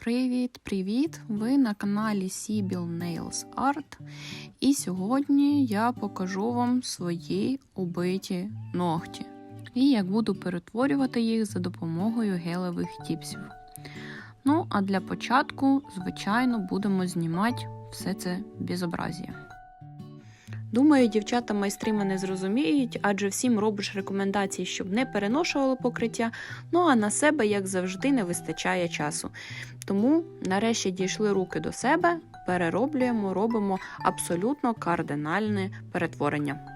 Привіт-привіт! Ви на каналі Sibyl Nails Art. І сьогодні я покажу вам свої убиті ногті. І як буду перетворювати їх за допомогою гелевих тіпсів. Ну, а для початку, звичайно, будемо знімати все це безобразія. Думаю, дівчата майстри мене зрозуміють, адже всім робиш рекомендації, щоб не переношували покриття. Ну а на себе, як завжди, не вистачає часу. Тому, нарешті, дійшли руки до себе, перероблюємо, робимо абсолютно кардинальне перетворення.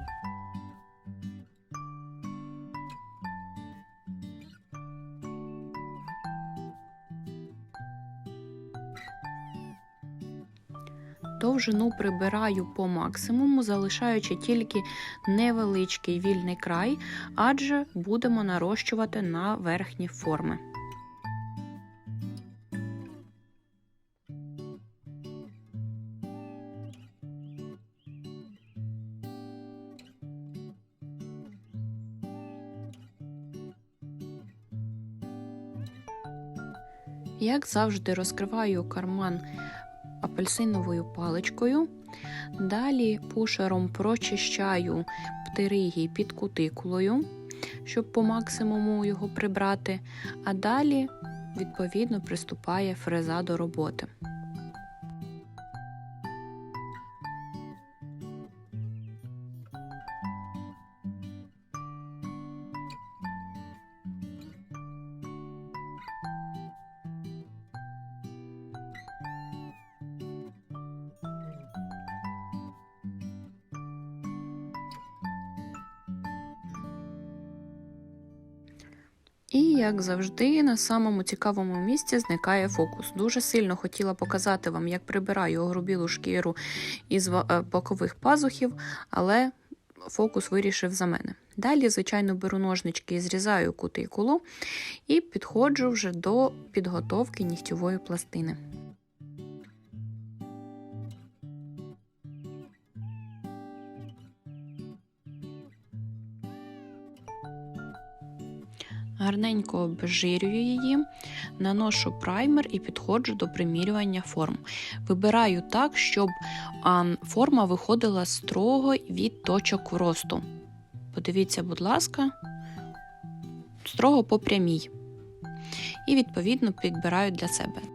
Довжину прибираю по максимуму, залишаючи тільки невеличкий вільний край, адже будемо нарощувати на верхні форми. Як завжди, розкриваю карман апельсиновою паличкою. Далі пушером прочищаю птеригій під кутикулою, щоб по максимуму його прибрати. А далі, відповідно, приступає фреза до роботи. І, як завжди, на самому цікавому місці зникає фокус. Дуже сильно хотіла показати вам, як прибираю огрубілу шкіру із е, бокових пазухів, але фокус вирішив за мене. Далі, звичайно, беру ножнички і зрізаю кутикулу і підходжу вже до підготовки нігтєвої пластини. Гарненько обезжирюю її, наношу праймер і підходжу до примірювання форм. Вибираю так, щоб форма виходила строго від точок росту. Подивіться, будь ласка, строго по прямій. І, відповідно, підбираю для себе.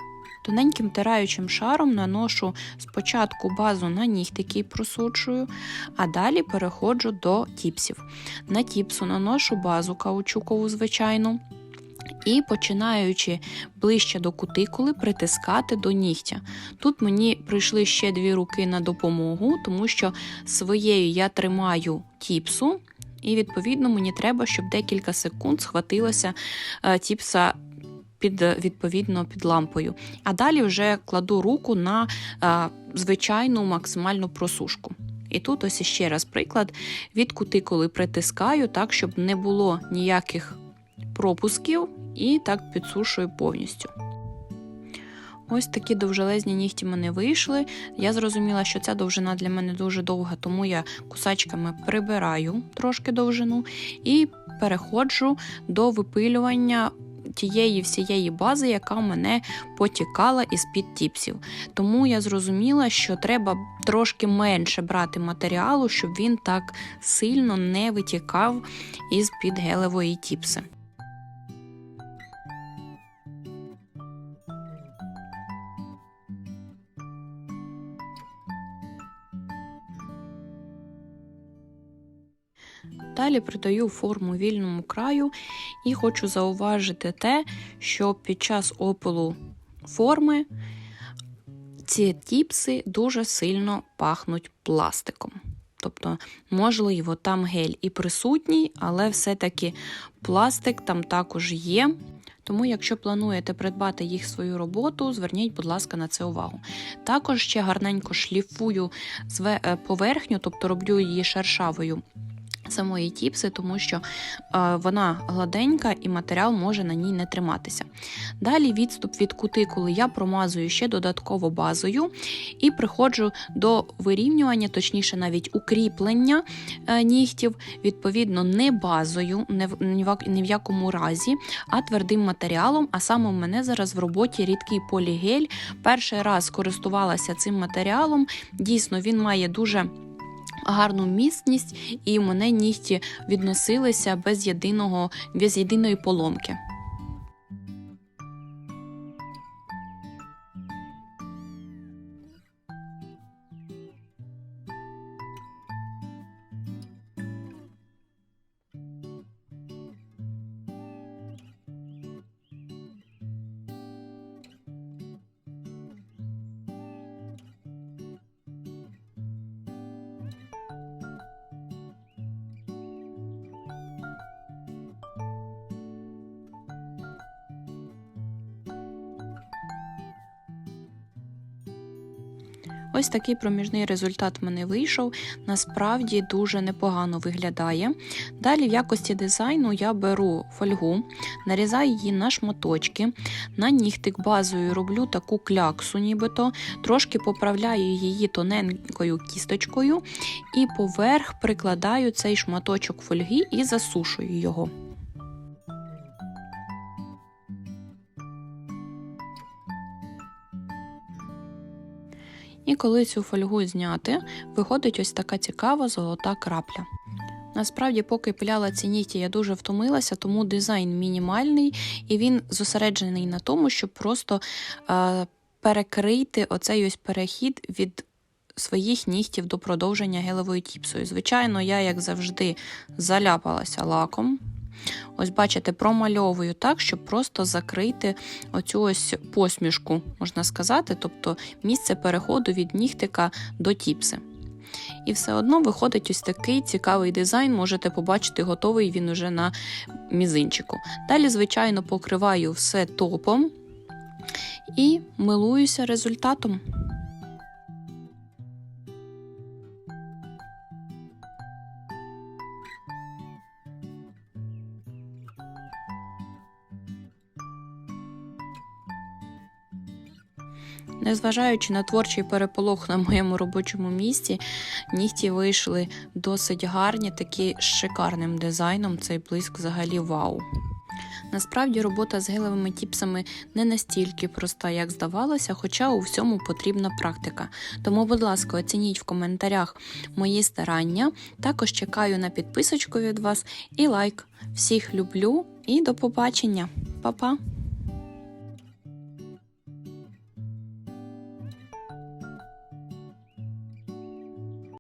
Тоненьким тираючим шаром наношу спочатку базу на нігтики і просуджую, а далі переходжу до тіпсів. На тіпсу наношу базу каучукову звичайну. І починаючи ближче до кутикули, притискати до нігтя. Тут мені прийшли ще дві руки на допомогу, тому що своєю я тримаю тіпсу, і відповідно мені треба, щоб декілька секунд схватилося е, тіпса під відповідно під лампою. А далі вже кладу руку на е, звичайну максимальну просушку. І тут ось ще раз приклад від кутикули притискаю так, щоб не було ніяких пропусків, і так підсушую повністю. Ось такі довжелезні нігті мене вийшли. Я зрозуміла, що ця довжина для мене дуже довга, тому я кусачками прибираю трошки довжину і переходжу до випилювання тієї всієї бази, яка в мене потікала із під тіпсів. Тому я зрозуміла, що треба трошки менше брати матеріалу, щоб він так сильно не витікав із під гелевої тіпси. Далі придаю форму вільному краю і хочу зауважити те, що під час опилу форми ці тіпси дуже сильно пахнуть пластиком. Тобто, можливо, там гель і присутній, але все-таки пластик там також є. Тому, якщо плануєте придбати їх свою роботу, зверніть, будь ласка, на це увагу. Також ще гарненько шліфую е, поверхню, тобто роблю її шершавою самої тіпси, тому що е, вона гладенька і матеріал може на ній не триматися. Далі відступ від кутикули я промазую ще додатково базою і приходжу до вирівнювання, точніше, навіть укріплення е, нігтів, відповідно, не базою, не в, ні в- в якому разі, а твердим матеріалом. А саме у мене зараз в роботі рідкий полігель. Перший раз користувалася цим матеріалом. Дійсно, він має дуже гарну міцність, і мене нігті відносилися без єдиного, без єдиної поломки. Ось такий проміжний результат в мене вийшов. Насправді дуже непогано виглядає. Далі, в якості дизайну, я беру фольгу, нарізаю її на шматочки, на нігтик базою роблю таку кляксу, нібито, трошки поправляю її тоненькою кісточкою і поверх прикладаю цей шматочок фольги і засушую його. Коли цю фольгу зняти, виходить ось така цікава золота крапля. Насправді, поки пиляла ці нігті, я дуже втомилася, тому дизайн мінімальний і він зосереджений на тому, щоб просто е, перекрити оцей ось перехід від своїх нігтів до продовження гелевою тіпсою. Звичайно, я, як завжди, заляпалася лаком. Ось, бачите, промальовую так, щоб просто закрити оцю ось посмішку, можна сказати, тобто місце переходу від нігтика до тіпси. І все одно виходить ось такий цікавий дизайн, можете побачити, готовий він уже на мізинчику. Далі, звичайно, покриваю все топом і милуюся результатом. Незважаючи на творчий переполох на моєму робочому місці, нігті вийшли досить гарні, такі з шикарним дизайном. Цей блиск взагалі вау. Насправді робота з гелевими тіпсами не настільки проста, як здавалося, хоча у всьому потрібна практика. Тому, будь ласка, оцініть в коментарях мої старання. Також чекаю на підписочку від вас і лайк. Всіх люблю і до побачення. Па-па!